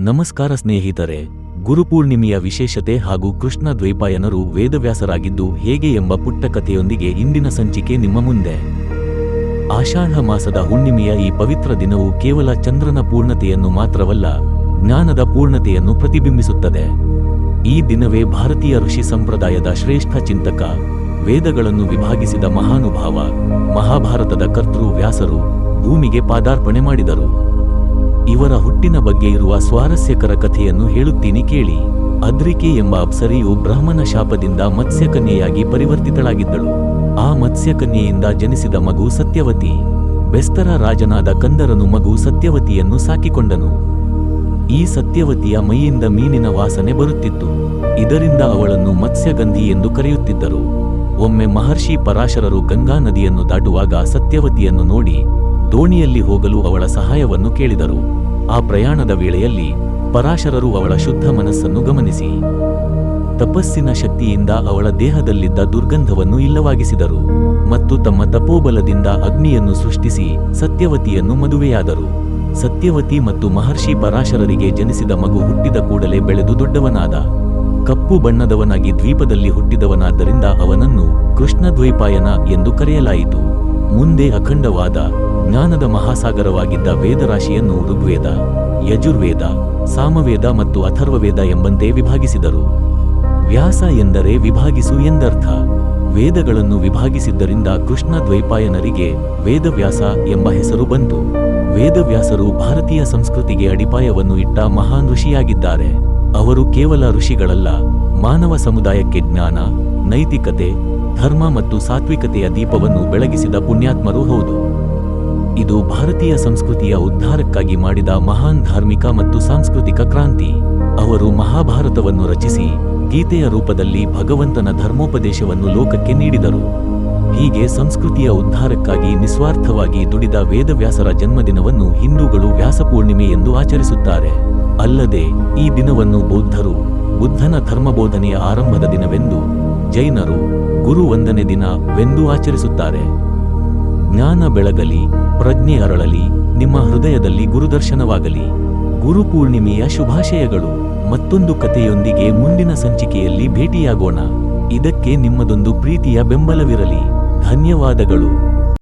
ನಮಸ್ಕಾರ ಸ್ನೇಹಿತರೆ ಗುರುಪೂರ್ಣಿಮೆಯ ವಿಶೇಷತೆ ಹಾಗೂ ಕೃಷ್ಣ ದ್ವೈಪಾಯನರು ವೇದವ್ಯಾಸರಾಗಿದ್ದು ಹೇಗೆ ಎಂಬ ಪುಟ್ಟ ಕಥೆಯೊಂದಿಗೆ ಇಂದಿನ ಸಂಚಿಕೆ ನಿಮ್ಮ ಮುಂದೆ. ಆಷಾಢ ಮಾಸದ ಹುಣ್ಣಿಮೆಯ ಈ ಪವಿತ್ರ ದಿನವು ಕೇವಲ ಚಂದ್ರನ ಪೂರ್ಣತೆಯನ್ನು ಮಾತ್ರವಲ್ಲ, ಜ್ಞಾನದ ಪೂರ್ಣತೆಯನ್ನು ಪ್ರತಿಬಿಂಬಿಸುತ್ತದೆ. ಈ ದಿನವೇ ಭಾರತೀಯ ಋಷಿ ಸಂಪ್ರದಾಯದ ಶ್ರೇಷ್ಠ ಚಿಂತಕ, ವೇದಗಳನ್ನು ವಿಭಾಗಿಸಿದ ಮಹಾನುಭಾವ, ಮಹಾಭಾರತದ ಕರ್ತೃ ವ್ಯಾಸರು ಭೂಮಿಗೆ ಪಾದಾರ್ಪಣೆ ಮಾಡಿದರು. ಇವರ ಹುಟ್ಟಿನ ಬಗ್ಗೆ ಇರುವ ಸ್ವಾರಸ್ಯಕರ ಕಥೆಯನ್ನು ಹೇಳುತ್ತೀನಿ ಕೇಳಿ. ಅದ್ರಿಕೆ ಎಂಬ ಅಪ್ಸರಿಯು ಬ್ರಾಹ್ಮಣ ಶಾಪದಿಂದ ಮತ್ಸ್ಯಕನ್ಯೆಯಾಗಿ ಪರಿವರ್ತಿತಳಾಗಿದ್ದಳು. ಆ ಮತ್ಸ್ಯಕನ್ಯೆಯಿಂದ ಜನಿಸಿದ ಮಗು ಸತ್ಯವತಿ. ಬೆಸ್ತರ ರಾಜನಾದ ಕಂದರನು ಮಗು ಸತ್ಯವತಿಯನ್ನು ಸಾಕಿಕೊಂಡನು. ಈ ಸತ್ಯವತಿಯ ಮೈಯಿಂದ ಮೀನಿನ ವಾಸನೆ ಬರುತ್ತಿತ್ತು. ಇದರಿಂದ ಅವಳನ್ನು ಮತ್ಸ್ಯಗಂಧಿ ಎಂದು ಕರೆಯುತ್ತಿದ್ದರು. ಒಮ್ಮೆ ಮಹರ್ಷಿ ಪರಾಶರರು ಗಂಗಾ ನದಿಯನ್ನು ದಾಟುವಾಗ ಸತ್ಯವತಿಯನ್ನು ನೋಡಿ, ದೋಣಿಯಲ್ಲಿ ಹೋಗಲು ಅವಳ ಸಹಾಯವನ್ನು ಕೇಳಿದರು. ಆ ಪ್ರಯಾಣದ ವೇಳೆಯಲ್ಲಿ ಪರಾಶರರು ಅವಳ ಶುದ್ಧ ಮನಸ್ಸನ್ನು ಗಮನಿಸಿ. ತಪಸ್ಸಿನ ಶಕ್ತಿಯಿಂದ ಅವಳ ದೇಹದಲ್ಲಿದ್ದ ದುರ್ಗಂಧವನ್ನು ಇಲ್ಲವಾಗಿಸಿದರು ಮತ್ತು ತಮ್ಮ ತಪೋಬಲದಿಂದ ಅಗ್ನಿಯನ್ನು ಸೃಷ್ಟಿಸಿ ಸತ್ಯವತಿಯನ್ನು ಮದುವೆಯಾದರು. ಸತ್ಯವತಿ ಮತ್ತು ಮಹರ್ಷಿ ಪರಾಶರರಿಗೆ ಜನಿಸಿದ ಮಗು ಹುಟ್ಟಿದ ಕೂಡಲೇ ಬೆಳೆದು ದೊಡ್ಡವನಾದ. ಕಪ್ಪು ಬಣ್ಣದವನಾಗಿ ದ್ವೀಪದಲ್ಲಿ ಹುಟ್ಟಿದವನಾದ್ದರಿಂದ ಅವನನ್ನು ಕೃಷ್ಣದ್ವೈಪಾಯನ ಎಂದು ಕರೆಯಲಾಯಿತು. ಮುಂದೆ ಅಖಂಡವಾದ ಜ್ಞಾನದ ಮಹಾಸಾಗರವಾಗಿದ್ದ ವೇದರಾಶಿಯನ್ನು ಋಗ್ವೇದ, ಯಜುರ್ವೇದ, ಸಾಮವೇದ ಮತ್ತು ಅಥರ್ವವೇದ ಎಂಬಂತೆ ವಿಭಾಗಿಸಿದರು. ವ್ಯಾಸ ಎಂದರೆ ವಿಭಾಗಿಸು ಎಂದರ್ಥ. ವೇದಗಳನ್ನು ವಿಭಾಗಿಸಿದ್ದರಿಂದ ಕೃಷ್ಣ ದ್ವೈಪಾಯನರಿಗೆ ವೇದವ್ಯಾಸ ಎಂಬ ಹೆಸರು ಬಂತು. ವೇದವ್ಯಾಸರು ಭಾರತೀಯ ಸಂಸ್ಕೃತಿಗೆ ಅಡಿಪಾಯವನ್ನು ಇಟ್ಟ ಮಹಾನ್ ಋಷಿಯಾಗಿದ್ದಾರೆ. ಅವರು ಕೇವಲ ಋಷಿಗಳಲ್ಲ, ಮಾನವ ಸಮುದಾಯಕ್ಕೆ ಜ್ಞಾನ, ನೈತಿಕತೆ, ಧರ್ಮ ಮತ್ತು ಸಾತ್ವಿಕತೆಯ ದೀಪವನ್ನು ಬೆಳಗಿಸಿದ ಪುಣ್ಯಾತ್ಮರೂ ಹೌದು. ಇದು ಭಾರತೀಯ ಸಂಸ್ಕೃತಿಯ ಉದ್ಧಾರಕ್ಕಾಗಿ ಮಾಡಿದ ಮಹಾನ್ ಧಾರ್ಮಿಕ ಮತ್ತು ಸಾಂಸ್ಕೃತಿಕ ಕ್ರಾಂತಿ. ಅವರು ಮಹಾಭಾರತವನ್ನು ರಚಿಸಿ, ಗೀತೆಯ ರೂಪದಲ್ಲಿ ಭಗವಂತನ ಧರ್ಮೋಪದೇಶವನ್ನು ಲೋಕಕ್ಕೆ ನೀಡಿದರು. ಹೀಗೆ ಸಂಸ್ಕೃತಿಯ ಉದ್ಧಾರಕ್ಕಾಗಿ ನಿಸ್ವಾರ್ಥವಾಗಿ ದುಡಿದ ವೇದವ್ಯಾಸರ ಜನ್ಮದಿನವನ್ನು ಹಿಂದೂಗಳು ವ್ಯಾಸಪೂರ್ಣಿಮೆ ಎಂದು ಆಚರಿಸುತ್ತಾರೆ. ಅಲ್ಲದೆ, ಈ ದಿನವನ್ನು ಬೌದ್ಧರು ಬುದ್ಧನ ಧರ್ಮಬೋಧನೆಯ ಆರಂಭದ ದಿನವೆಂದು ಜೈನರು ಗುರು ವಂದನೆ ದಿನವೆಂದು ಆಚರಿಸುತ್ತಾರೆ. ಜ್ಞಾನ ಬೆಳಗಲಿ, ಪ್ರಜ್ಞೆ ಅರಳಲಿ, ನಿಮ್ಮ ಹೃದಯದಲ್ಲಿ ಗುರುದರ್ಶನವಾಗಲಿ. ಗುರುಪೂರ್ಣಿಮೆಯ ಶುಭಾಶಯಗಳು. ಮತ್ತೊಂದು ಕಥೆಯೊಂದಿಗೆ ಮುಂದಿನ ಸಂಚಿಕೆಯಲ್ಲಿ ಭೇಟಿಯಾಗೋಣ. ಇದಕ್ಕೆ ನಿಮ್ಮದೊಂದು ಪ್ರೀತಿಯ ಬೆಂಬಲವಿರಲಿ. ಧನ್ಯವಾದಗಳು.